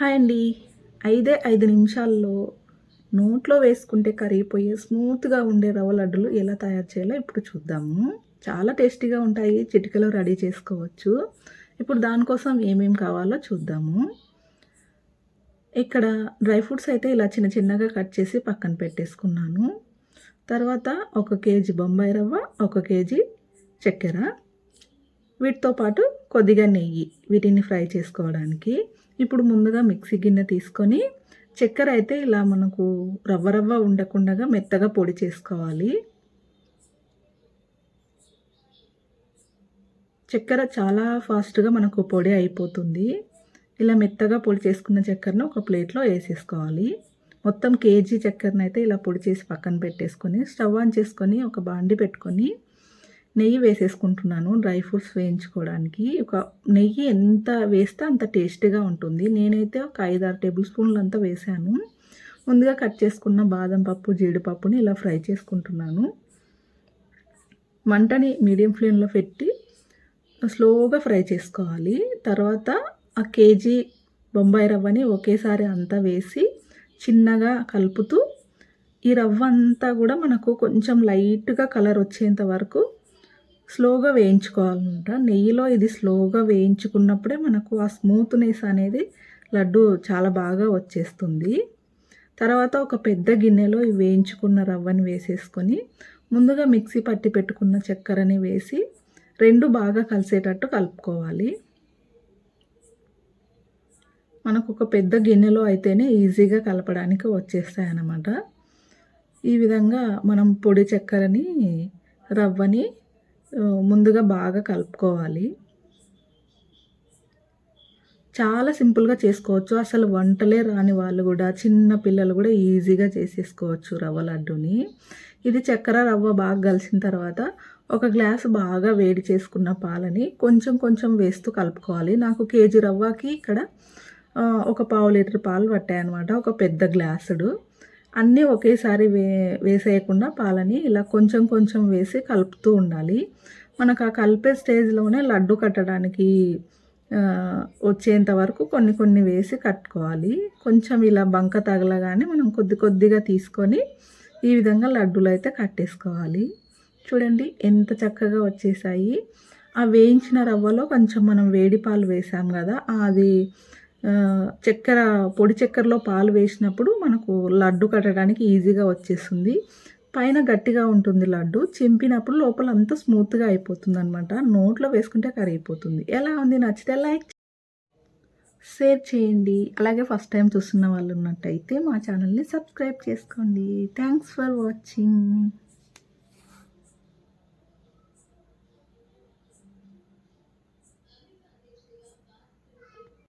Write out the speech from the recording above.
Hi అండి. ఐదే ఐదు నిమిషాల్లో నోట్లో వేసుకుంటే కరిగిపోయే స్మూత్గా ఉండే రవ్వ లడ్డులు ఎలా తయారు చేయాలో ఇప్పుడు చూద్దాము. చాలా టేస్టీగా ఉంటాయి. చిటికలో రెడీ చేసుకోవచ్చు. ఇప్పుడు దానికోసం ఏమేమి కావాలో చూద్దాము. ఇక్కడ డ్రై ఫ్రూట్స్ అయితే ఇలా చిన్న చిన్నగా కట్ చేసి పక్కన పెట్టేసుకున్నాను. తర్వాత ఒక కేజీ బొంబాయి రవ్వ ఒక కేజీ చక్కెర. వీటితో పాటు కొద్దిగా నెయ్యి వీటిని ఫ్రై చేసుకోవడానికి. ఇప్పుడు ముందుగా మిక్సీ గిన్నె తీసుకొని చక్కెర అయితే ఇలా మనకు రవ్వ రవ్వ ఉండకుండా మెత్తగా పొడి చేసుకోవాలి. చక్కెర చాలా ఫాస్ట్గా మనకు పొడి అయిపోతుంది. ఇలా మెత్తగా పొడి చేసుకున్న చక్కెరను ఒక ప్లేట్లో వేసేసుకోవాలి. మొత్తం కేజీ చక్కెరను అయితే ఇలా పొడి చేసి పక్కన పెట్టేసుకొని స్టవ్ ఆన్ చేసుకొని ఒక బాండి పెట్టుకొని నెయ్యి వేసేసుకుంటున్నాను డ్రై ఫ్రూట్స్ వేయించుకోవడానికి. ఒక నెయ్యి ఎంత వేస్తే అంత టేస్టీగా ఉంటుంది. నేనైతే ఒక ఐదు ఆరు టేబుల్ స్పూన్లు అంతా వేసాను. ముందుగా కట్ చేసుకున్న బాదం పప్పు జీడిపప్పుని ఇలా ఫ్రై చేసుకుంటున్నాను. మంటని మీడియం ఫ్లేమ్లో పెట్టి స్లోగా ఫ్రై చేసుకోవాలి. తర్వాత ఆ కేజీ బొంబాయి రవ్వని ఒకేసారి అంతా వేసి చిన్నగా కలుపుతూ ఈ రవ్వ అంతా కూడా మనకు కొంచెం లైట్గా కలర్ వచ్చేంత వరకు స్లోగా వేయించుకోవాలన్నమాట నెయ్యిలో ఇది స్లోగా వేయించుకున్నప్పుడే మనకు ఆ స్మూత్నెస్ అనేది లడ్డు చాలా బాగా వచ్చేస్తుంది. తర్వాత ఒక పెద్ద గిన్నెలో వేయించుకున్న రవ్వని వేసేసుకొని ముందుగా మిక్సీ పట్టి పెట్టుకున్న చక్కెరని వేసి రెండు బాగా కలిసేటట్టు కలుపుకోవాలి. మనకు ఒక పెద్ద గిన్నెలో అయితేనే ఈజీగా కలపడానికి వచ్చేస్తాయన్నమాట. ఈ విధంగా మనం పొడి చక్కెరని రవ్వని ముందుగా బాగా కలుపుకోవాలి. చాలా సింపుల్గా చేసుకోవచ్చు. అసలు వంటలే రాని వాళ్ళు కూడా చిన్న పిల్లలు కూడా ఈజీగా చేసేసుకోవచ్చు రవ్వ లడ్డుని. ఇది చక్కెర రవ్వ బాగా కలిసిన తర్వాత ఒక గ్లాసు బాగా వేడి చేసుకున్న పాలని కొంచెం కొంచెం వేస్తూ కలుపుకోవాలి. నాకు కేజీ రవ్వకి ఇక్కడ ఒక పావు లీటర్ పాలు పట్టాయి అనమాట ఒక పెద్ద గ్లాసుడు. అన్నీ ఒకేసారి వే వేసేయకుండా పాలని ఇలా కొంచెం కొంచెం వేసి కలుపుతూ ఉండాలి. మనకు ఆ కలిపే స్టేజ్లోనే లడ్డు కట్టడానికి వచ్చేంత వరకు కొన్ని కొన్ని వేసి కట్టుకోవాలి. కొంచెం ఇలా బంక తగలగానే మనం కొద్ది కొద్దిగా తీసుకొని ఈ విధంగా లడ్డూలు అయితే కట్టేసుకోవాలి. చూడండి ఎంత చక్కగా వచ్చేసాయి. ఆ వేయించిన రవ్వలో కొంచెం మనం వేడి పాలు వేసాం కదా అది చక్కెర పొడి చక్కెరలో పాలు వేసినప్పుడు మనకు లడ్డు కట్టడానికి ఈజీగా వచ్చేస్తుంది. పైన గట్టిగా ఉంటుంది లడ్డు చింపినప్పుడు లోపల అంతా స్మూత్గా అయిపోతుంది అనమాట నోట్లో వేసుకుంటే కరిగిపోతుంది. ఎలా ఉంది? నచ్చితే లైక్ షేర్ చేయండి. అలాగే ఫస్ట్ టైం చూస్తున్న వాళ్ళు ఉన్నట్టయితే మా ఛానల్ని సబ్స్క్రైబ్ చేసుకోండి. Thanks for watching.